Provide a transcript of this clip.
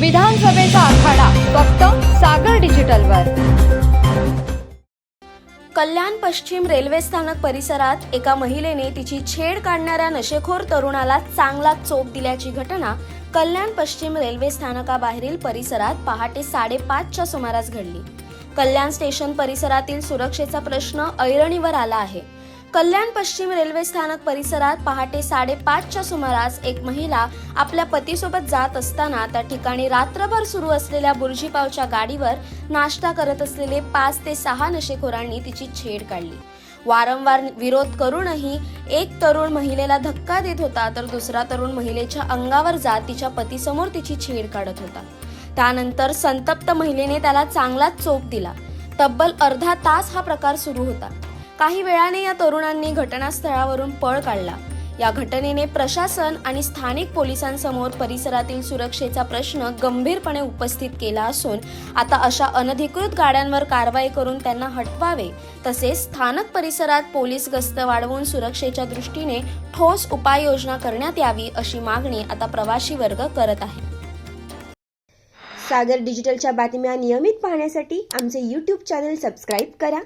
विधानसभेचा आखाडा फक्त सागर डिजिटलवर. कल्याण पश्चिम रेल्वे स्थानक परिसरात एका महिलेने तिची छेड काढणाऱ्या नशेखोर तरुणाला चांगला चोप दिल्याची घटना कल्याण पश्चिम रेल्वे स्थानकाबाहेरील परिसरात पहाटे साडेपाचच्या सुमारास घडली. कल्याण स्टेशन परिसरातील सुरक्षेचा प्रश्न ऐरणीवर आला आहे. कल्याण पश्चिम रेल्वे स्थानक परिसरात पहाटे साडेपाचच्या सुमारास एक महिला आपल्या पतीसोबत जात असताना त्या ठिकाणी रात्रभर सुरू असलेल्या बुर्जीपावच्या गाडीवर नाश्ता करत असलेले पाच ते सहा नशेखोरांनी तिची छेड काढली. वारंवार विरोध करूनही एक तरुण महिलेला धक्का देत होता तर दुसरा तरुण महिलेच्या अंगावर जात तिच्या पतीसमोर तिची छेड काढत होता. त्यानंतर संतप्त महिलेने त्याला चांगलाच चोप दिला. तब्बल अर्धा तास हा प्रकार सुरू होता. काही वेळाने या तरुणांनी घटनास्थळावरून पळ काढला. या घटनेने प्रशासन आणि स्थानिक पोलिसांसमोर परिसरातील सुरक्षेचा प्रश्न गंभीरपणे उपस्थित केला असून आता अशा अनधिकृत गाड्यांवर कारवाई करून त्यांना हटवावे तसेच स्थानक परिसरात पोलीस गस्त वाढवून सुरक्षेच्या दृष्टीने ठोस उपाययोजना करण्यात यावी अशी मागणी आता प्रवासी वर्ग करत आहे. सागर डिजिटलच्या बातम्या नियमित पाहण्यासाठी आमचे यूट्यूब चॅनल सबस्क्राईब करा.